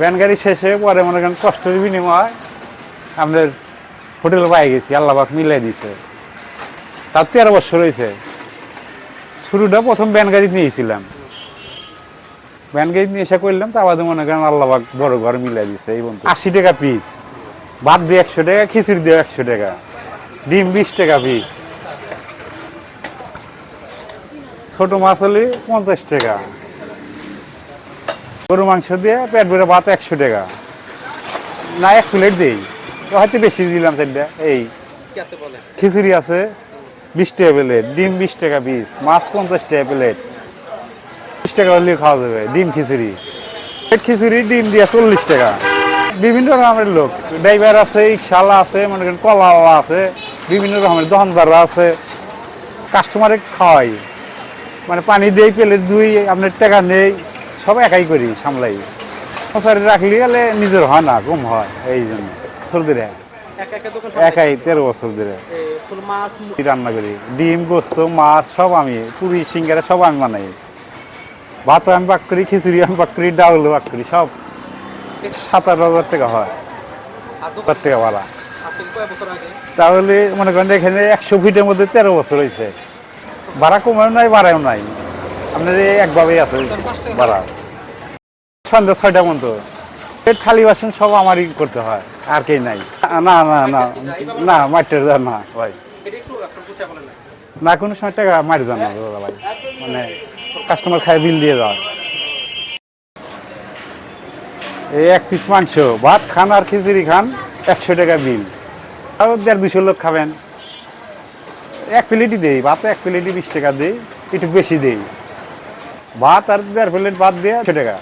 Van গাড়ি শেষে পরে মনে করেন কষ্টের বিনিময় আমাদের হোটেল পাই গেছি, আল্লাহবাক মিলাই দিছে। তার তেরো বছর হয়েছে। শুরুটা প্রথম ভ্যান গাড়ি নিয়েছিলাম। ভ্যান গাড়ি নিয়ে এসে করলাম তা বাদে মনে করেন আল্লাহবাক বড় ঘর মিলাই দিছে এই বন্ধু। আশি টাকা পিস ভাত দিয়ে একশো টাকা, খিচুড়ি দিয়ে একশো টাকা। ডিম বিশ টাকা পিস ছোট মাছ হলে পঞ্চাশ টাকা। গরু মাংস দিয়ে পেট ভরে ভাত একশো টাকা। না এক প্লেট দিই। হয়তো বেশি দিলাম সেটা এই খিচুড়ি আছে বিশ টাকা প্লেট ডিম বিশ টাকা পিস মাছ পঞ্চাশ টাকা প্লেট বিশ টাকা হলে খাওয়া যাবে ডিম খিচুড়ি। প্লেট খিচুড়ি ডিম দিয়ে চল্লিশ টাকা। বিভিন্ন রকমের লোক ড্রাইভার আছে রিক্সাওয়ালা আছে মনে করেন কলাওয়ালা আছে বিভিন্ন রকমের দোকানদাররা আছে। কাস্টমারে খাওয়াই। মানে পানি দেই প্লেট দুই আপনার টাকা নেই। সব একাই করি সামলাই। মশারি রাখলে গেলে নিজের হয় না কম হয় এই জন্য। দোকান একাই তেরো বছর ধরে। রান্না করি? ডিম গোস্ত মাছ সব আমি। পুরি সিঙ্গারা সব আমি বানাই। ভাত আমি পাক করি খিচুড়ি আমি পাক করি ডাউল পাক করি সব। সাত আট হাজার টাকা হয়। হাজার টাকা ভাড়া। তাহলে মনে করেন এখানে একশো ফিটের মধ্যে তেরো বছর হয়েছে ভাড়া কমেও নাই বাড়াও নাই। আপনার এই একভাবেই আছে ভাড়া সন্ধ্যা ছয়টা পর্যন্ত। পেট খালি বাসন সব আমারই করতে হয়, আর কেই নাই। না না না না মাটির না, ভাই। না, কোনো সময় টাকা মারি যান না, দাদা ভাই। মানে কাস্টমার খায় বিল দিয়ে যাওয়া এই এক পিস মাংস, ভাত খান আর খিচুড়ি খান, একশো টাকা বিল। আর দেড় দুশো লোক খাবেন। এক প্লেটই দেই, ভাত এক প্লেটই বিশ টাকা দিই, একটু বেশি দেই। ভাত আর দেড় প্লেট ভাত দিয়ে একশো টাকা